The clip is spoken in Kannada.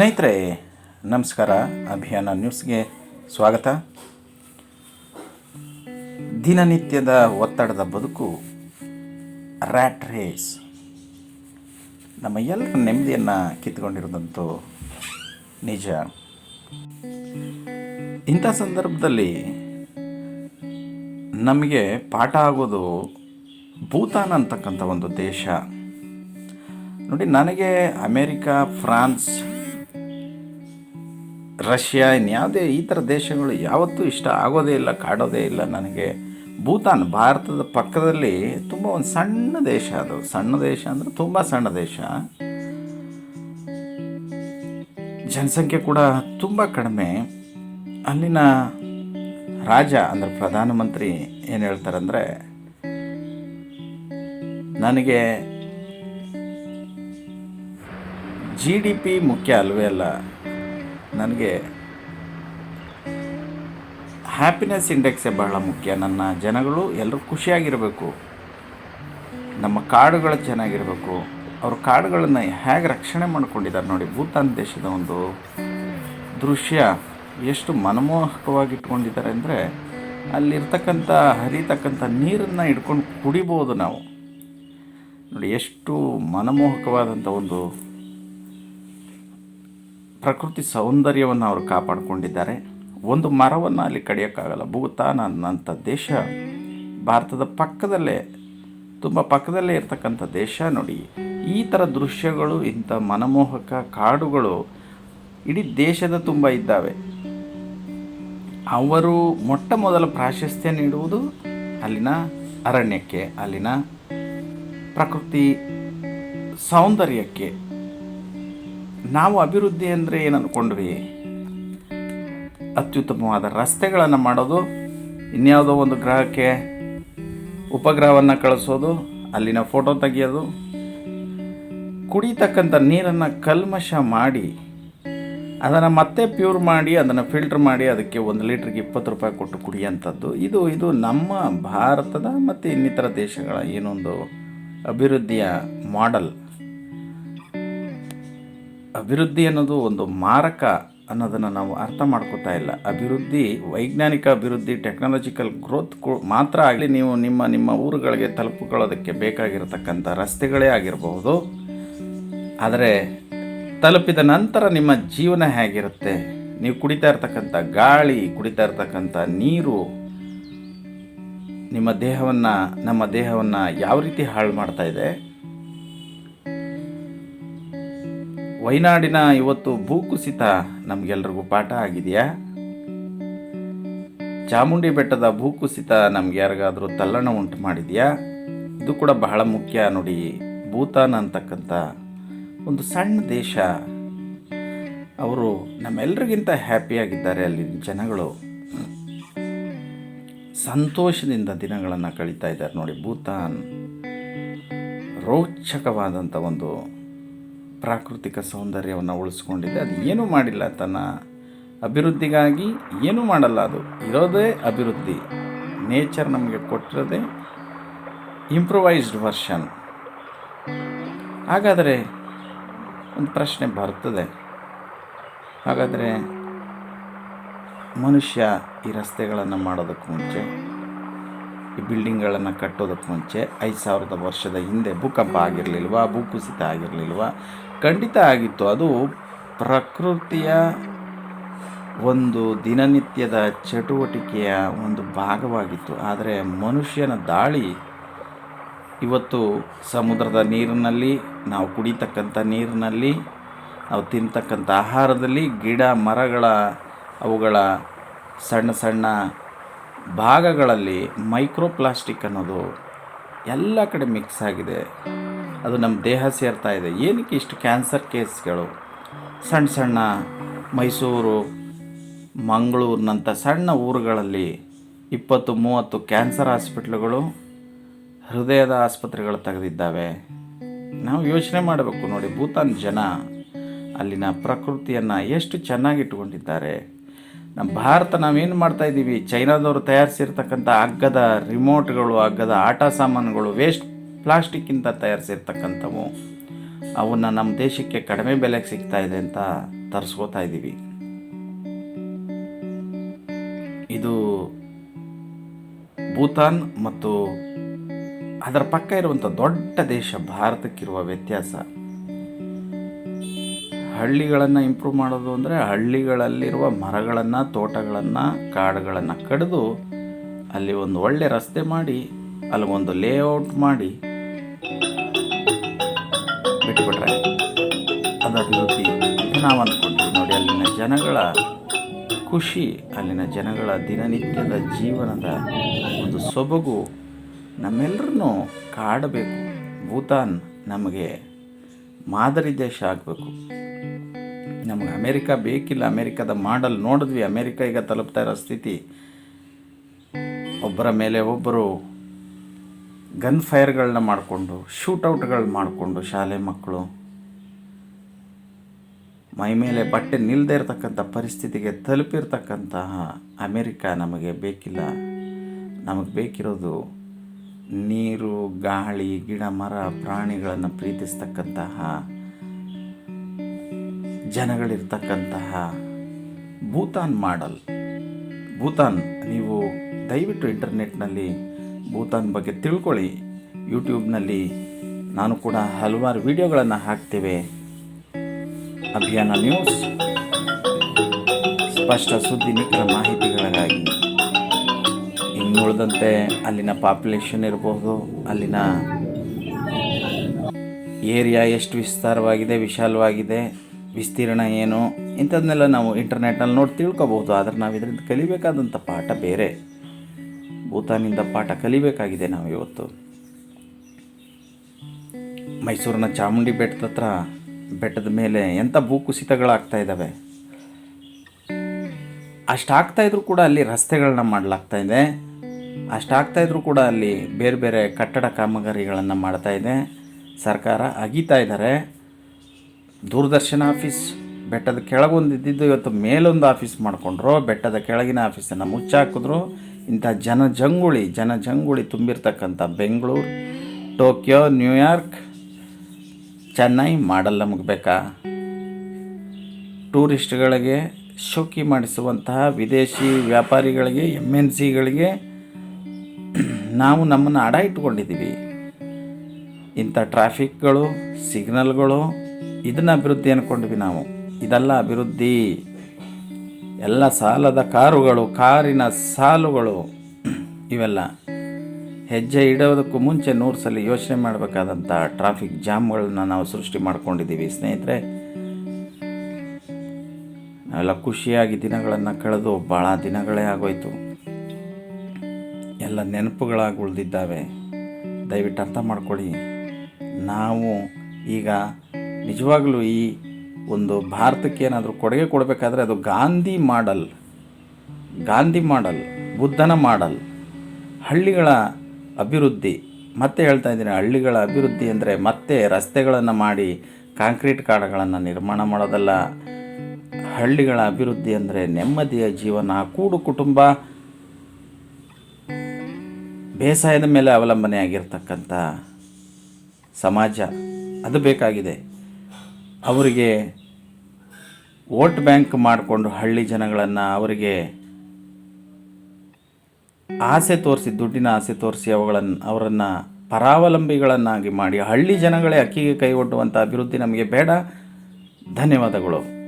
ಸ್ನೇಹಿತರೆ, ನಮಸ್ಕಾರ. ಅಭಿಯಾನ ನ್ಯೂಸ್ಗೆ ಸ್ವಾಗತ. ದಿನನಿತ್ಯದ ಒತ್ತಡದ ಬದುಕು, ರ್ಯಾಟ್ ರೇಸ್. ನಮ್ಮ ಎಲ್ಲರ ನೆಮ್ಮದಿಯನ್ನು ಕಿತ್ಕೊಂಡಿರೋದಂತೂ ನಿಜ. ಇಂಥ ಸಂದರ್ಭದಲ್ಲಿ ನಮಗೆ ಪಾಠ ಆಗೋದು ಭೂತಾನ್ ಅಂತಕ್ಕಂಥ ಒಂದು ದೇಶ. ನೋಡಿ, ನನಗೆ ಅಮೇರಿಕಾ, ಫ್ರಾನ್ಸ್ ರಷ್ಯಾ ಇನ್ಯಾವುದೇ ಈ ಥರ ದೇಶಗಳು ಯಾವತ್ತೂ ಇಷ್ಟ ಆಗೋದೇ ಇಲ್ಲ, ಕಾಡೋದೇ ಇಲ್ಲ ನನಗೆ. ಭೂತಾನ್ ಭಾರತದ ಪಕ್ಕದಲ್ಲಿ ತುಂಬ ಒಂದು ಸಣ್ಣ ದೇಶ ಅದು. ಸಣ್ಣ ದೇಶ ಅಂದರೆ ತುಂಬ ಸಣ್ಣ ದೇಶ. ಜನಸಂಖ್ಯೆ ಕೂಡ ತುಂಬ ಕಡಿಮೆ. ಅಲ್ಲಿನ ರಾಜ ಅಂದರೆ ಪ್ರಧಾನಮಂತ್ರಿ ಏನು ಹೇಳ್ತಾರಂದರೆ, ನನಗೆ ಜಿ ಡಿ ಪಿ ಮುಖ್ಯ ಅಲ್ವೇ ಅಲ್ಲ. ನನಗೆ ಹ್ಯಾಪಿನೆಸ್ ಇಂಡೆಕ್ಸೇ ಬಹಳ ಮುಖ್ಯ. ನನ್ನ ಜನಗಳು ಎಲ್ಲರೂ ಖುಷಿಯಾಗಿರಬೇಕು. ನಮ್ಮ ಕಾಡುಗಳು ಚೆನ್ನಾಗಿರಬೇಕು. ಅವ್ರ ಕಾಡುಗಳನ್ನು ಹೇಗೆ ರಕ್ಷಣೆ ಮಾಡ್ಕೊಂಡಿದ್ದಾರೆ ನೋಡಿ, ಭೂತಾನ್ ದೇಶದ ಒಂದು ದೃಶ್ಯ ಎಷ್ಟು ಮನಮೋಹಕವಾಗಿ ಇಟ್ಕೊಂಡಿದ್ದಾರೆ ಅಂದರೆ ಅಲ್ಲಿರ್ತಕ್ಕಂಥ, ಹರಿತಕ್ಕಂಥ ನೀರನ್ನು ಇಟ್ಕೊಂಡು ಕುಡಿಬೋದು ನಾವು. ನೋಡಿ, ಎಷ್ಟು ಮನಮೋಹಕವಾದಂಥ ಒಂದು ಪ್ರಕೃತಿ ಸೌಂದರ್ಯವನ್ನು ಅವರು ಕಾಪಾಡಿಕೊಂಡಿದ್ದಾರೆ. ಒಂದು ಮರವನ್ನು ಅಲ್ಲಿ ಕಡಿಯೋಕ್ಕಾಗಲ್ಲ. ಭೂತಾನ್ ಅನ್ನೋಂಥ ದೇಶ. ಭಾರತದ ಪಕ್ಕದಲ್ಲೇ, ತುಂಬ ಪಕ್ಕದಲ್ಲೇ ಇರ್ತಕ್ಕಂಥ ದೇಶ ನೋಡಿ. ಈ ಥರ ದೃಶ್ಯಗಳು, ಇಂಥ ಮನಮೋಹಕ ಕಾಡುಗಳು ಇಡೀ ದೇಶದ ತುಂಬ ಇದ್ದಾವೆ. ಅವರು ಮೊಟ್ಟ ಮೊದಲ ಪ್ರಾಶಸ್ತ್ಯ ನೀಡುವುದು ಅಲ್ಲಿನ ಅರಣ್ಯಕ್ಕೆ, ಅಲ್ಲಿನ ಪ್ರಕೃತಿ ಸೌಂದರ್ಯಕ್ಕೆ. ನಾವು ಅಭಿವೃದ್ಧಿ ಅಂದರೆ ಏನು ಅಂದ್ಕೊಂಡ್ವಿ ಅತ್ಯುತ್ತಮವಾದ ರಸ್ತೆಗಳನ್ನು ಮಾಡೋದು, ಇನ್ಯಾವುದೋ ಒಂದು ಗ್ರಹಕ್ಕೆ ಉಪಗ್ರಹವನ್ನು ಕಳಿಸೋದು, ಅಲ್ಲಿನ ಫೋಟೋ ತೆಗೆಯೋದು, ಕುಡಿತಕ್ಕಂಥ ನೀರನ್ನು ಕಲ್ಮಶ ಮಾಡಿ, ಅದನ್ನು ಮತ್ತೆ ಪ್ಯೂರ್ ಮಾಡಿ, ಅದನ್ನು ಫಿಲ್ಟರ್ ಮಾಡಿ, ಅದಕ್ಕೆ ಒಂದು ಲೀಟ್ರಿಗೆ ಇಪ್ಪತ್ತು ರೂಪಾಯಿ ಕೊಟ್ಟು ಕುಡಿಯೋಂಥದ್ದು. ಇದು ಇದು ನಮ್ಮ ಭಾರತದ ಮತ್ತು ಇನ್ನಿತರ ದೇಶಗಳ ಏನೊಂದು ಅಭಿವೃದ್ಧಿಯ ಮಾಡೆಲ್ ಅಭಿವೃದ್ಧಿ ಅನ್ನೋದು ಒಂದು ಮಾರಕ ಅನ್ನೋದನ್ನು ನಾವು ಅರ್ಥ ಮಾಡ್ಕೋತಾ ಇಲ್ಲ. ಅಭಿವೃದ್ಧಿ, ವೈಜ್ಞಾನಿಕ ಅಭಿವೃದ್ಧಿ ಟೆಕ್ನಾಲಜಿಕಲ್ ಗ್ರೋತ್ ಮಾತ್ರ ಆಗಲಿ ನೀವು ನಿಮ್ಮ ನಿಮ್ಮ ಊರುಗಳಿಗೆ ತಲುಪಿಕೊಳ್ಳೋದಕ್ಕೆ ಬೇಕಾಗಿರತಕ್ಕಂಥ ರಸ್ತೆಗಳೇ ಆಗಿರಬಹುದು. ಆದರೆ ತಲುಪಿದ ನಂತರ ನಿಮ್ಮ ಜೀವನ ಹೇಗಿರುತ್ತೆ? ನೀವು ಕುಡಿತಾ ಇರ್ತಕ್ಕಂಥ ಗಾಳಿ, ಕುಡಿತಾ ಇರ್ತಕ್ಕಂಥ ನೀರು, ನಿಮ್ಮ ದೇಹವನ್ನು, ನಮ್ಮ ದೇಹವನ್ನು ಯಾವ ರೀತಿ ಹಾಳು ಮಾಡ್ತಾ ಇದೆ? ವೈನಾಡಿನ ಇವತ್ತು ಭೂಕುಸಿತ ನಮಗೆಲ್ರಿಗೂ ಪಾಠ ಆಗಿದೆಯಾ? ಚಾಮುಂಡಿ ಬೆಟ್ಟದ ಭೂಕುಸಿತ ನಮ್ಗೆ ಯಾರಿಗಾದರೂ ತಲ್ಲಣ ಉಂಟು ಮಾಡಿದೆಯಾ? ಇದು ಕೂಡ ಬಹಳ ಮುಖ್ಯ ನೋಡಿ. ಭೂತಾನ್ ಅಂತಕ್ಕಂಥ ಒಂದು ಸಣ್ಣ ದೇಶ. ಅವರು ನಮ್ಮೆಲ್ಲರಿಗಿಂತ ಹ್ಯಾಪಿಯಾಗಿದ್ದಾರೆ ಅಲ್ಲಿ ಜನಗಳು. ಸಂತೋಷದಿಂದ ದಿನಗಳನ್ನು ಕಳೀತಾ ಇದ್ದಾರೆ ನೋಡಿ ಭೂತಾನ್. ರೋಚಕವಾದಂಥ ಒಂದು ಪ್ರಾಕೃತಿಕ ಸೌಂದರ್ಯವನ್ನು ಉಳಿಸ್ಕೊಂಡಿದೆ. ಅದು ಏನೂ ಮಾಡಿಲ್ಲ. ತನ್ನ ಅಭಿವೃದ್ಧಿಗಾಗಿ ಏನೂ ಮಾಡಲ್ಲ ಅದು. ಇರೋದೇ ಅಭಿವೃದ್ಧಿ. ನೇಚರ್ ನಮಗೆ ಕೊಟ್ಟಿರೋದೇ ಇಂಪ್ರೂವೈಸ್ಡ್ ವರ್ಷನ್ ಹಾಗಾದರೆ ಒಂದು ಪ್ರಶ್ನೆ ಬರ್ತದೆ. ಹಾಗಾದರೆ ಮನುಷ್ಯ ಈ ರಸ್ತೆಗಳನ್ನು ಮಾಡೋದಕ್ಕೆ ಮುಂಚೆ, ಈ ಬಿಲ್ಡಿಂಗ್ಗಳನ್ನು ಕಟ್ಟೋದಕ್ಕೆ ಮುಂಚೆ ಐದು ಸಾವಿರದ ವರ್ಷದ ಹಿಂದೆ ಭೂಕಂಪ ಆಗಿರಲಿಲ್ವ, ಭೂಕುಸಿತ ಆಗಿರಲಿಲ್ವಾ ಖಂಡಿತ ಆಗಿತ್ತು. ಅದು ಪ್ರಕೃತಿಯ ಒಂದು ದಿನನಿತ್ಯದ ಚಟುವಟಿಕೆಯ ಒಂದು ಭಾಗವಾಗಿತ್ತು. ಆದರೆ ಮನುಷ್ಯನ ದಾಳಿ ಇವತ್ತು ಸಮುದ್ರದ ನೀರಿನಲ್ಲಿ, ನಾವು ಕುಡಿತಕ್ಕಂಥ ನೀರಿನಲ್ಲಿ, ನಾವು ತಿಂತಕ್ಕಂಥ ಆಹಾರದಲ್ಲಿ ಗಿಡ, ಮರಗಳ, ಅವುಗಳ ಸಣ್ಣ ಸಣ್ಣ ಭಾಗಗಳಲ್ಲಿ ಮೈಕ್ರೋ ಪ್ಲಾಸ್ಟಿಕ್ ಅನ್ನೋದು ಎಲ್ಲ ಕಡೆ ಮಿಕ್ಸ್ ಆಗಿದೆ. ಅದು ನಮ್ಮ ದೇಹ ಸೇರ್ತಾ ಇದೆ. ಏನಕ್ಕೆ ಇಷ್ಟು ಕ್ಯಾನ್ಸರ್ ಕೇಸ್ಗಳು? ಸಣ್ಣ ಸಣ್ಣ ಮೈಸೂರು, ಮಂಗಳೂರಿನಂಥ ಸಣ್ಣ ಊರುಗಳಲ್ಲಿ ಇಪ್ಪತ್ತು, ಮೂವತ್ತು ಕ್ಯಾನ್ಸರ್ ಹಾಸ್ಪಿಟ್ಲುಗಳು ಹೃದಯದ ಆಸ್ಪತ್ರೆಗಳು ತೆಗೆದಿದ್ದಾವೆ. ನಾವು ಯೋಚನೆ ಮಾಡಬೇಕು ನೋಡಿ, ಭೂತಾನ್ ಜನ ಅಲ್ಲಿನ ಪ್ರಕೃತಿಯನ್ನು ಎಷ್ಟು ಚೆನ್ನಾಗಿ ಇಟ್ಕೊಂಡಿದ್ದಾರೆ ನಮ್ಮ ಭಾರತ ನಾವೇನು ಮಾಡ್ತಾ ಇದ್ದೀವಿ ಚೈನಾದವರು ತಯಾರಿಸಿರ್ತಕ್ಕಂಥ ಹಗ್ಗದ ರಿಮೋಟ್ಗಳು ಹಗ್ಗದ ಆಟ ಸಾಮಾನುಗಳು ವೇಸ್ಟ್ ಪ್ಲಾಸ್ಟಿಕ್ಕಿಂತ ತಯಾರಿಸಿರ್ತಕ್ಕಂಥವು ಅವನ್ನ ನಮ್ಮ ದೇಶಕ್ಕೆ ಕಡಿಮೆ ಬೆಲೆಗೆ ಸಿಗ್ತಾ ಇದೆ ಅಂತ ತರಿಸ್ಕೋತಾ ಇದ್ದೀವಿ. ಇದು ಭೂತಾನ್ ಮತ್ತು ಅದರ ಪಕ್ಕ ಇರುವಂಥ ದೊಡ್ಡ ದೇಶ ಭಾರತಕ್ಕಿರುವ ವ್ಯತ್ಯಾಸ. ಹಳ್ಳಿಗಳನ್ನು ಇಂಪ್ರೂವ್ ಮಾಡೋದು ಅಂದರೆ ಹಳ್ಳಿಗಳಲ್ಲಿರುವ ಮರಗಳನ್ನು, ತೋಟಗಳನ್ನು, ಕಾಡುಗಳನ್ನು ಕಡಿದು ಅಲ್ಲಿ ಒಂದು ಒಳ್ಳೆ ರಸ್ತೆ ಮಾಡಿ, ಅಲ್ಲಿ ಒಂದು ಲೇಔಟ್ ಮಾಡಿ ಬಿಟ್ಬಿಟ್ರೆ ಅದು ಅಭಿವೃದ್ಧಿ ನಾವು ಅಂದ್ಕೊಂಡ್ವಿ ನೋಡಿ, ಅಲ್ಲಿನ ಜನಗಳ ಖುಷಿ, ಅಲ್ಲಿನ ಜನಗಳ ದಿನನಿತ್ಯದ ಜೀವನದ ಒಂದು ಸೊಬಗು ನಮ್ಮೆಲ್ಲರನ್ನೂ ಕಾಡಬೇಕು. ಭೂತಾನ್ ನಮಗೆ ಮಾದರಿ ದೇಶ ಆಗಬೇಕು. ನಮಗೆ ಅಮೇರಿಕ ಬೇಕಿಲ್ಲ, ಅಮೇರಿಕದ ಮಾಡಲ್ ನೋಡಿದ್ವಿ. ಅಮೇರಿಕ ಈಗ ತಲುಪ್ತಾ ಇರೋ ಸ್ಥಿತಿ, ಒಬ್ಬರ ಮೇಲೆ ಒಬ್ಬರು ಗನ್ ಫೈರ್ಗಳನ್ನ ಮಾಡಿಕೊಂಡು, ಶೂಟೌಟ್ಗಳು ಮಾಡಿಕೊಂಡು ಶಾಲೆ ಮಕ್ಕಳು ಮೈ ಮೇಲೆ ಬಟ್ಟೆ ನಿಲ್ಲದೆ ಇರತಕ್ಕಂಥ ಪರಿಸ್ಥಿತಿಗೆ ತಲುಪಿರ್ತಕ್ಕಂತಹ ಅಮೇರಿಕ ನಮಗೆ ಬೇಕಿಲ್ಲ. ನಮಗೆ ಬೇಕಿರೋದು ನೀರು, ಗಾಳಿ, ಗಿಡ, ಮರ, ಪ್ರಾಣಿಗಳನ್ನು ಪ್ರೀತಿಸ್ತಕ್ಕಂತಹ ಜನಗಳಿರ್ತಕ್ಕಂತಹ ಭೂತಾನ್ ಮಾಡಲ್. ಭೂತಾನ್, ನೀವು ದಯವಿಟ್ಟು ಇಂಟರ್ನೆಟ್ನಲ್ಲಿ ಭೂತಾನ್ ಬಗ್ಗೆ ತಿಳ್ಕೊಳ್ಳಿ. ಯೂಟ್ಯೂಬ್ನಲ್ಲಿ ನಾನು ಕೂಡ ಹಲವಾರು ವಿಡಿಯೋಗಳನ್ನು ಹಾಕ್ತೇವೆ. ಅಭಿಯಾನ ನ್ಯೂಸ್, ಸ್ಪಷ್ಟ ಸುದ್ದಿ, ನಿಖರ ಮಾಹಿತಿಗಳಿಗಾಗಿ. ಇನ್ನುಳಿದಂತೆ ಅಲ್ಲಿನ ಪಾಪ್ಯುಲೇಷನ್ ಇರಬಹುದು ಅಲ್ಲಿನ ಏರಿಯಾ ಎಷ್ಟು ವಿಸ್ತಾರವಾಗಿದೆ, ವಿಶಾಲವಾಗಿದೆ, ವಿಸ್ತೀರ್ಣ ಏನು ಇಂಥದನ್ನೆಲ್ಲ ನಾವು ಇಂಟರ್ನೆಟ್ನಲ್ಲಿ ನೋಡಿ ತಿಳ್ಕೊಬೋದು. ಆದರೆ ನಾವು ಇದರಿಂದ ಕಲಿಬೇಕಾದಂಥ ಪಾಠ ಬೇರೆ. ಭೂತಾನಿಂದ ಪಾಠ ಕಲಿಬೇಕಾಗಿದೆ ನಾವು ಇವತ್ತು ಮೈಸೂರಿನ ಚಾಮುಂಡಿ ಬೆಟ್ಟದ ಹತ್ರ ಬೆಟ್ಟದ ಮೇಲೆ ಎಂಥ ಭೂಕುಸಿತಗಳಾಗ್ತಾ ಇದ್ದಾವೆ. ಅಷ್ಟಾಗ್ತಾ ಇದ್ರೂ ಕೂಡ ಅಲ್ಲಿ ರಸ್ತೆಗಳನ್ನ ಮಾಡಲಾಗ್ತಾ ಇದೆ. ಅಷ್ಟಾಗ್ತಾ ಇದ್ರೂ ಕೂಡ ಅಲ್ಲಿ ಬೇರೆ ಬೇರೆ ಕಟ್ಟಡ ಕಾಮಗಾರಿಗಳನ್ನು ಮಾಡ್ತಾ ಇದೆ. ಸರ್ಕಾರ ಅಗೀತಾ ಇದ್ದಾರೆ. ದೂರದರ್ಶನ ಆಫೀಸ್ ಬೆಟ್ಟದ ಕೆಳಗೊಂದು ಇದ್ದಿದ್ದು ಇವತ್ತು ಮೇಲೊಂದು ಆಫೀಸ್ ಮಾಡಿಕೊಂಡ್ರು. ಬೆಟ್ಟದ ಕೆಳಗಿನ ಆಫೀಸನ್ನು ಮುಚ್ಚಾಕಿದ್ರು. ಇಂಥ ಜನಜಂಗುಳಿ ಜನಜಂಗುಳಿ ತುಂಬಿರ್ತಕ್ಕಂಥ Bengaluru, Tokyo, New York, Chennai model ನಮಗೆ ಬೇಕಾ? ಟೂರಿಸ್ಟ್ಗಳಿಗೆ ಶೋಕಿ ಮಾಡಿಸುವಂತಹ ವಿದೇಶಿ ವ್ಯಾಪಾರಿಗಳಿಗೆ ಎಂ ಎನ್ ಸಿಗಳಿಗೆ ನಾವು ನಮ್ಮನ್ನು ಅಡ ಇಟ್ಕೊಂಡಿದ್ದೀವಿ. ಇಂಥ ಟ್ರಾಫಿಕ್ಗಳು, ಸಿಗ್ನಲ್ಗಳು, ಇದನ್ನ ಅಭಿವೃದ್ಧಿ ಅಂದ್ಕೊಂಡ್ವಿ ನಾವು. ಇದೆಲ್ಲ ಅಭಿವೃದ್ಧಿ. ಎಲ್ಲ ಸಾಲದ ಕಾರುಗಳು, ಕಾರಿನ ಸಾಲುಗಳು ಇವೆಲ್ಲ ಹೆಜ್ಜೆ ಇಡೋದಕ್ಕೂ ಮುಂಚೆ ನೂರು ಸಲ ಯೋಚನೆ ಮಾಡಬೇಕಾದಂಥ ಟ್ರಾಫಿಕ್ ಜಾಮ್ಗಳನ್ನ ನಾವು ಸೃಷ್ಟಿ ಮಾಡ್ಕೊಂಡಿದ್ದೀವಿ. ಸ್ನೇಹಿತರೆ, ನಾವೆಲ್ಲ ಖುಷಿಯಾಗಿ ದಿನಗಳನ್ನು ಕಳೆದು ಭಾಳ ದಿನಗಳೇ ಆಗೋಯ್ತು. ಎಲ್ಲ ನೆನಪುಗಳಾಗಿ ಉಳಿದಿದ್ದಾವೆ. ದಯವಿಟ್ಟು ಅರ್ಥ ಮಾಡ್ಕೊಳ್ಳಿ. ನಾವು ಈಗ ನಿಜವಾಗಲೂ ಈ ಒಂದು ಭಾರತಕ್ಕೆ ಏನಾದರೂ ಕೊಡುಗೆ ಕೊಡಬೇಕಾದ್ರೆ ಅದು ಗಾಂಧಿ ಮಾಡಲ್. ಗಾಂಧಿ ಮಾಡಲ್, ಬುದ್ಧನ ಮಾಡಲ್, ಹಳ್ಳಿಗಳ ಅಭಿವೃದ್ಧಿ. ಮತ್ತೆ ಹೇಳ್ತಾ ಇದ್ದೀನಿ, ಹಳ್ಳಿಗಳ ಅಭಿವೃದ್ಧಿ ಅಂದರೆ ಮತ್ತೆ ರಸ್ತೆಗಳನ್ನು ಮಾಡಿ ಕಾಂಕ್ರೀಟ್ ಕಾಡುಗಳನ್ನು ನಿರ್ಮಾಣ ಮಾಡೋದಲ್ಲ. ಹಳ್ಳಿಗಳ ಅಭಿವೃದ್ಧಿ ಅಂದರೆ ನೆಮ್ಮದಿಯ ಜೀವನ, ಕೂಡು ಕುಟುಂಬ, ಬೇಸಾಯದ ಮೇಲೆ ಅವಲಂಬನೆ ಆಗಿರ್ತಕ್ಕಂಥ ಸಮಾಜ. ಅದು ಬೇಕಾಗಿದೆ. ಅವರಿಗೆ ವೋಟ್ ಬ್ಯಾಂಕ್ ಮಾಡಿಕೊಂಡು ಹಳ್ಳಿ ಜನಗಳನ್ನು ಅವರಿಗೆ ಆಸೆ ತೋರಿಸಿ, ದುಡ್ಡಿನ ಆಸೆ ತೋರಿಸಿ ಅವುಗಳನ್ನು ಅವರನ್ನು ಪರಾವಲಂಬಿಗಳನ್ನಾಗಿ ಮಾಡಿ, ಹಳ್ಳಿ ಜನಗಳೇ ಅಕ್ಕಿಗೆ ಕೈ ಒಡ್ಡುವಂಥ ಅಭಿವೃದ್ಧಿ ನಮಗೆ ಬೇಡ. ಧನ್ಯವಾದಗಳು.